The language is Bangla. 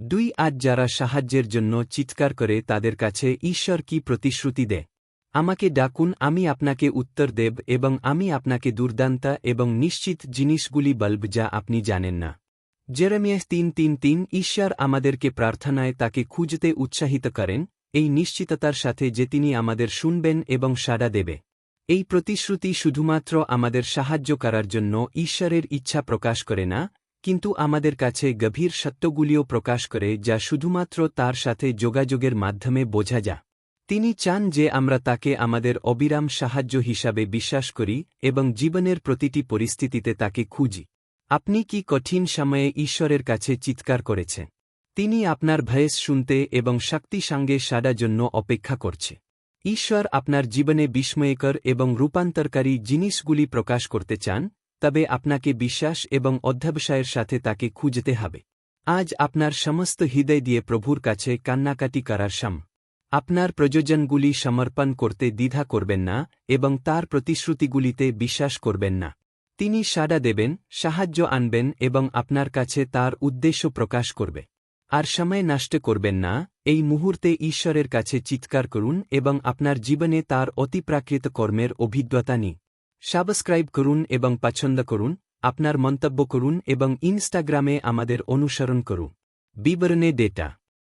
দুই আজ যারা সাহায্যের জন্য চিৎকার করে তাদের কাছে ঈশ্বর কি প্রতিশ্রুতি দেয় আমাকে ডাকুন, আমি আপনাকে উত্তর দেব এবং আমি আপনাকে দুর্দান্তা এবং নিশ্চিত জিনিসগুলি বলব যা আপনি জানেন না। জেরেমিয়াস তিন তিন তিন, ঈশ্বর আমাদেরকে প্রার্থনায় তাকে খুঁজতে উৎসাহিত করেন, এই নিশ্চিততার সাথে যে তিনি আমাদের শুনবেন এবং সাড়া দেবে। এই প্রতিশ্রুতি শুধুমাত্র আমাদের সাহায্য করার জন্য ঈশ্বরের ইচ্ছা প্রকাশ করে না কিন্তু আমাদের কাছে গভীর সত্যগুলিও প্রকাশ করে যা শুধুমাত্র তার সাথে যোগাযোগের মাধ্যমে বোঝা যা তিনি চান যে আমরা তাকে আমাদের অবিরাম সাহায্য হিসাবে বিশ্বাস করি এবং জীবনের প্রতিটি পরিস্থিতিতে তাকে খুঁজি। আপনি কি কঠিন সময়ে ঈশ্বরের কাছে চিৎকার করেছে তিনি আপনার ভয়েস শুনতে এবং শক্তি সঙ্গে সাড়া জন্য অপেক্ষা করছে। ঈশ্বর আপনার জীবনে বিস্ময়কর এবং রূপান্তরকারী জিনিসগুলি প্রকাশ করতে চান তবে আপনাকে বিশ্বাস এবং অধ্যাবসায়ের সাথে তাকে খুঁজতে হবে। আজ আপনার সমস্ত হৃদয় দিয়ে প্রভুর কাছে কান্নাকাটি করার সাম। আপনার প্রযোজনগুলি সমর্পণ করতে দ্বিধা করবেন না এবং তার প্রতিশ্রুতিগুলিতে বিশ্বাস করবেন না। তিনি সাড়া দেবেন, সাহায্য আনবেন এবং আপনার কাছে তার উদ্দেশ্য প্রকাশ করবে। আর সময় নষ্ট করবেন না, এই মুহূর্তে ঈশ্বরের কাছে চিৎকার করুন এবং আপনার জীবনে তার অতিপ্রাকৃত কর্মের অভিজ্ঞতা নিন। সাবস্ক্রাইব করুন এবং পছন্দ করুন, আপনার মন্তব্য করুন এবং ইনস্টাগ্রামে আমাদের অনুসরণ করুন। বিবরণে ডেটা